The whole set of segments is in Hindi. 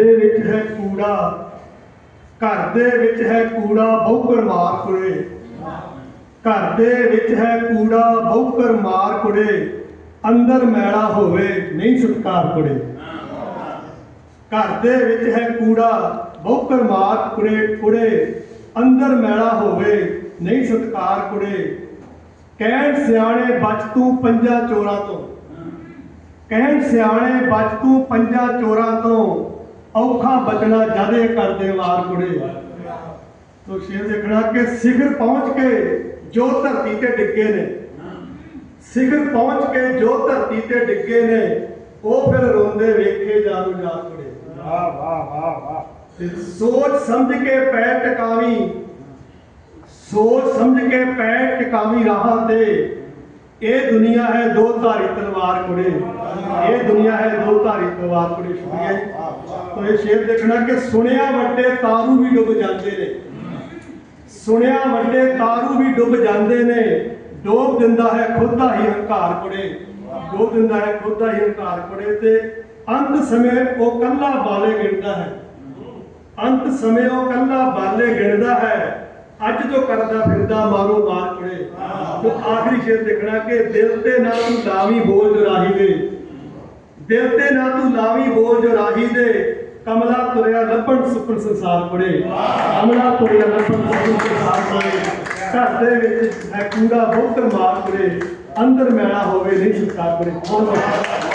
ਦੇ ਵਿੱਚ ਹੈ ਕੂੜਾ, ਘਰ ਦੇ ਵਿੱਚ ਹੈ ਕੂੜਾ ਬੌਕਰ ਮਾਰ ਕੁੜੇ ਘਰ ਦੇ ਵਿੱਚ ਹੈ ਕੂੜਾ ਬੌਕਰ ਮਾਰ ਕੁੜੇ ਅੰਦਰ ਮੈਲਾ ਹੋਵੇ, ਨਹੀਂ ਸਤਕਾਰ ਕੁੜੇ ਘਰ ਦੇ ਵਿੱਚ ਹੈ ਕੂੜਾ ਬੌਕਰ ਮਾਰ ਕੁੜੇ ਕੁੜੇ ਅੰਦਰ ਮੈਲਾ ਹੋਵੇ, ਨਹੀਂ ਸਤਕਾਰ ਕੁੜੇ ਕਹਿਣ ਸਿਆਣੇ, ਬਚ ਤੂੰ ਪੰਜਾਂ ਚੋਰਾਂ ਤੋਂ। ਕਹਿਣ ਸਿਆਣੇ, ਬਚ ਤੂੰ ਪੰਜਾਂ ਚੋਰਾਂ ਤੋਂ। ਔਖਾ ਬਚਣਾ ਜਾਦੇ ਕਰਦੇ ਵਾਰ ਕੁੜੇ। ਤੋ ਸ਼ੇਰ ਦੇਖਣਾ ਕਿ ਸਿਖਰ ਪਹੁੰਚ ਕੇ ਜੋ ਧਰਤੀ ਤੇ ਡਿੱਗੇ ਨੇ। ਸਿਖਰ ਪਹੁੰਚ ਕੇ ਜੋ ਧਰਤੀ ਤੇ ਡਿੱਗੇ ਨੇ ਉਹ ਫਿਰ ਰੋਂਦੇ ਵੇਖੇ ਜਾਰੂ ਜਾ ਕੁੜੇ। ਵਾਹ ਵਾਹ ਵਾਹ ਵਾਹ। ਤੇ ਸੋਚ ਸਮਝ ਕੇ ਪੈਰ ਟਿਕਾਵੀਂ। ਸੋਚ ਸਮਝ ਕੇ ਪੈਰ ਟਿਕਾਵੀਂ ਰਾਹਾਂ ਤੇ। ਇਹ ਦੁਨੀਆ ਹੈ ਦੋ ਧਾਰੀ ਤਲਵਾਰ ਕੁੜੇ। ਇਹ ਦੁਨੀਆ ਹੈ ਦੋ ਧਾਰੀ ਤਲਵਾਰ ਕੁੜੇ ਸ਼ੁਕਰੀਆ ਤੋ ਇਹ ਸ਼ੇਰ ਦੇਖਣਾ ਕਿ ਸੁਣਿਆ ਵੱਡੇ ਤਾਰੂ ਵੀ ਡੁੱਬ ਜਾਂਦੇ ਨੇ। ਸੁਣਿਆ ਵੱਡੇ ਤਾਰੂ ਵੀ ਡੁੱਬ ਜਾਂਦੇ ਨੇ। ਡੋਬ ਦਿੰਦਾ ਹੈ ਖੁਦ ਦਾ ਹੀ ਹੰਕਾਰ ਕੁੜੇ। ਡੋਬ ਦਿੰਦਾ ਹੈ ਖੁਦ ਦਾ ਹੀ ਹੰਕਾਰ ਕੁੜੇ ਤੇ ਅੰਤ ਸਮੇਂ ਉਹ ਕੱਲਾ ਬਾਲੇ ਗਿਣਦਾ ਹੈ। ਅੰਤ ਸਮੇਂ ਉਹ ਕੱਲਾ ਬਾਲੇ ਗਿਣਦਾ ਹੈ। ਅੱਜ ਜੋ ਕਰਦਾ ਫਿਰਦਾ ਮਾਰੋ ਮਾਰ ਕੁੜੇ ਤੇ ਆਖਰੀ ਸ਼ੇਰ ਦੇਖਣਾ ਕਿ ਦਿਲ ਤੇ ਨਾ ਤੂੰ ਲਾਵੀ ਬੋਝ ਰਾਹੀ ਦੇ ਦਿਲ ਤੇ ਨਾ ਤੂੰ ਲਾਵੀ ਬੋਝ ਰਾਹੀ ਦੇ ਕਮਲਾ ਤੁਰਿਆ ਲੱਭਣ ਸੁਪਨ ਸੰਸਾਰ ਕੁੜੇ ਕਮਲਾ ਤੁਰਿਆ ਲੱਭਣ ਸੁਪਨ ਸੰਸਾਰ ਕੁੜੇ ਘਰ ਦੇ ਵਿੱਚ ਹੈ ਕੂੜਾ ਬਹੁਤ ਮਾਰ ਕੁੜੇ ਅੰਦਰ ਮੈਲਾ ਹੋਵੇ ਨਹੀਂ ਸੰਸਾਰ ਕੁੜੇ ਬਹੁਤ ਬਹੁਤ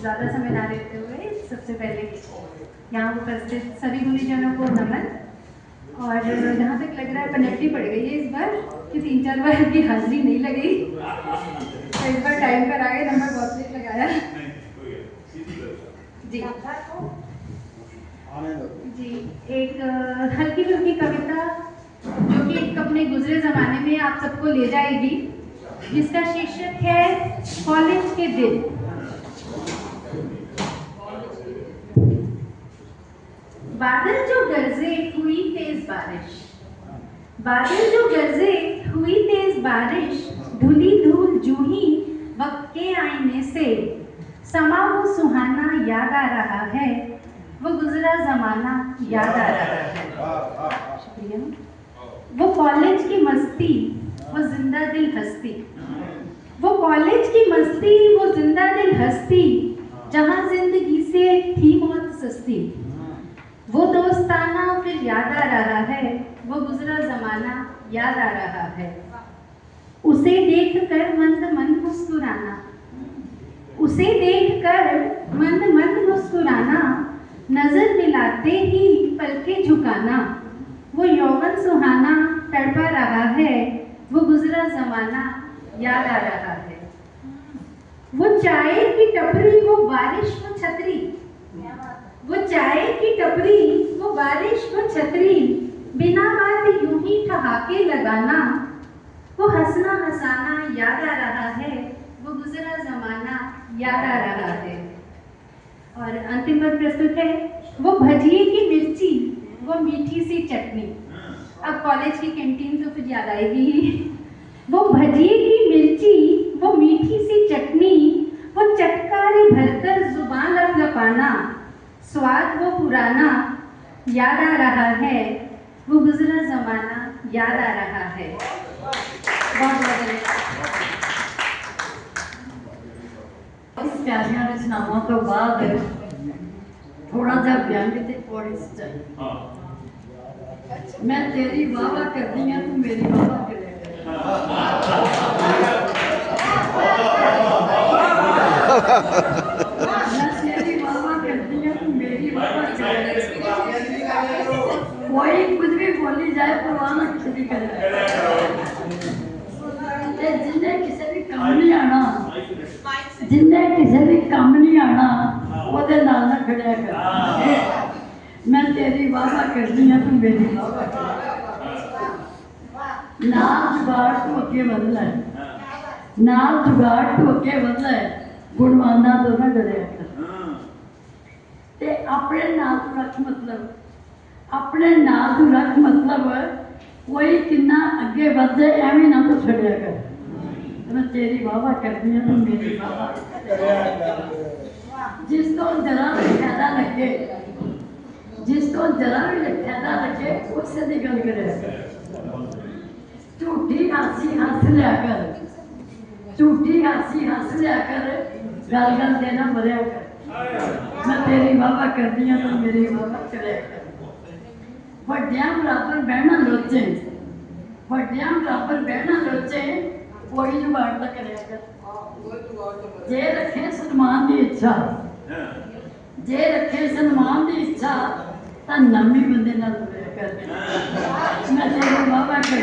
ज़्यादा समय ना लेते हुए सबसे पहले यहाँ उपस्थित सभी गुणीजनों को नमन और जहाँ तक लग रहा है पेनल्टी पड़ गई है इस बार, कि तीन चार बार की हाजिरी नहीं लगी तो इस बार टाइम पर आ गए नंबर बहुत लेट लगाया। जी। जी, एक हल्की फुल्की कविता, जो कि एक अपने गुजरे जमाने में आप सबको ले जाएगी। जिसका शीर्षक है, कॉलेज के दिन। बादल जो गरजे हुई बारिश। बादल जो गरजे, हुई तेज बारिश धुली धूल जूही वक्त के आईने से। समा वो सुहाना याद आ रहा है, वो गुजरा जमाना याद आ रहा है। शुक्रिया। वो कॉलेज की मस्ती, वो ज़िंदा दिल हस्ती। वो कॉलेज की मस्ती, वो ज़िंदा दिल हस्ती, जहाँ ज़िंदगी से थी मौत सस्ती वो दोस्ताना फिर याद आ रहा है वो गुजरा जमाना याद आ रहा है। उसे देखकर मंद मंद मुस्कुराना। उसे देखकर मंद मंद मुस्कुराना। नज़र मिलाते ही पलके झुकाना। वो यौवन सुहाना तड़पा रहा है। वो गुजरा जमाना याद आ रहा है। वो चाय की टपरी, वो बारिश, वो छतरी। वो चाय की टपरी, वो बारिश, वो छतरी। ठहाके लगाना, वो हंसना हंसाना याद आ रहा है, वो गुजरा जमाना याद आ रहा है। और अंतिम पद प्रस्तुत है, वो भजिए की मिर्ची, वो मीठी सी चटनी। अब कॉलेज की कैंटीन तो फिर याद आएगी वो भजिए की मिर्ची, वो मीठी सी चटनी, वो चटकारे भरकर ज़ुबान लपलपाना, स्वाद वो पुराना, याद आ रहा है, वो गुजरा जमाना याद आ रहा है। बहुत इस तो बाद थोड़ा जा व्यंग मैं तेरी वाहवा करती तू मेरी वाहवा ਕੋਈ ਕੁਝ ਵੀ ਬੋਲੀ ਜਾਏ ਪਰਵਾਹ ਨਾ ਕਿਸੇ ਦੀ ਕਰੇ ਤੇ ਜਿੰਨੇ ਕਿਸੇ ਵੀ ਕੰਮ ਨਹੀਂ ਆਣਾ ਜਿੰਨੇ ਕਿਸੇ ਵੀ ਕੰਮ ਨਹੀਂ ਆਣਾ ਉਹਦੇ ਨਾਲ ਨਾ ਖੜਿਆ ਕਰ ਮੈਂ ਤੇਰੀ ਵਾਅਦਾ ਕਰਦੀ ਆ ਤੂੰ ਮੇਰੀ ਵਾਅਦਾ ਕਰ ਨਾਲ ਜੁਗਾੜ ਤੋਂ ਅੱਗੇ ਵਧ ਲੈ ਨਾਲ ਜੁਗਾੜ ਤੋਂ ਅੱਗੇ ਵਧ ਲੈ ਗੁਣਵਾਨਾਂ ਤੋਂ ਨਾ ਡਰਿਆ ਕਰ ਤੇ ਆਪਣੇ ਨਾਲ अपने नाल રાખ મતલબ કોઈ કિન્ના અગે વધે એમ ના તો છોડ્યા કરે जिसको जरा भी फ़ायदा लगे जिसको जरा भी फ़ायदा लगे करे। झूठी हंस लिया कर। झूठी हासी हंस लिया कर गल गल देना मरिया कर। मैं तेरी बाबा करनी हूँ मेरी बाबा चलिया कर। ਵੱਡਿਆਂ ਬਰਾਬਰ ਬਹਿਣਾ ਲੋਚੇ। ਵੱਡਿਆਂ ਬਰਾਬਰ ਬਹਿਣਾ ਲੋਚੇ ਕੋਈ ਜੁਗਾੜ ਨਾ ਕਰਿਆ ਕਰ। ਜੇ ਰੱਖੇ ਸਨਮਾਨ ਦੀ ਇੱਛਾ ਜੇ ਰੱਖੇ ਸਨਮਾਨ ਦੀ ਇੱਛਾ ਤਾਂ ਨਵੀਂ ਬੰਦੇ ਨਾਲ ਤੁਰਿਆ ਕਰ। ਮੈਂ ਤੇਰੀ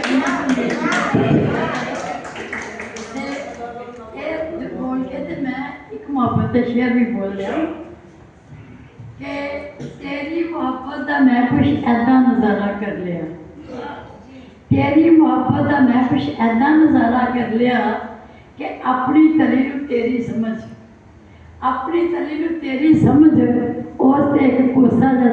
ਤੂੰ ਮੇਰੀ ਤੇ ਇਹ ਬੋਲ ਕੇ ਤੇ ਮੈਂ ਇੱਕ ਮੁਹੱਬਤ ਦਾ ਸ਼ੇਰ ਵੀ ਬੋਲ ਲਿਆ ਕਿ ਮੁਹੱਬਤ ਦਾ ਮੈਂ ਐਦਾਂ ਨਜ਼ਾਰਾ ਕਰ ਲਿਆ। ਤੇਰੀ ਮੁਹੱਬਤ ਦਾ ਮੈਂ ਕੁਛ ਐਦਾਂ ਨਜ਼ਾਰਾ ਕਰ ਲਿਆ ਕਿ ਆਪਣੀ ਤਲੀ ਨੂੰ ਤੇਰੀ ਸਮਝ, ਆਪਣੀ ਤਲੀ ਨੂੰ ਤੇਰੀ ਸਮਝ, ਉਸ ਤੇ ਇੱਕ ਕੋਸਾ ਦਾ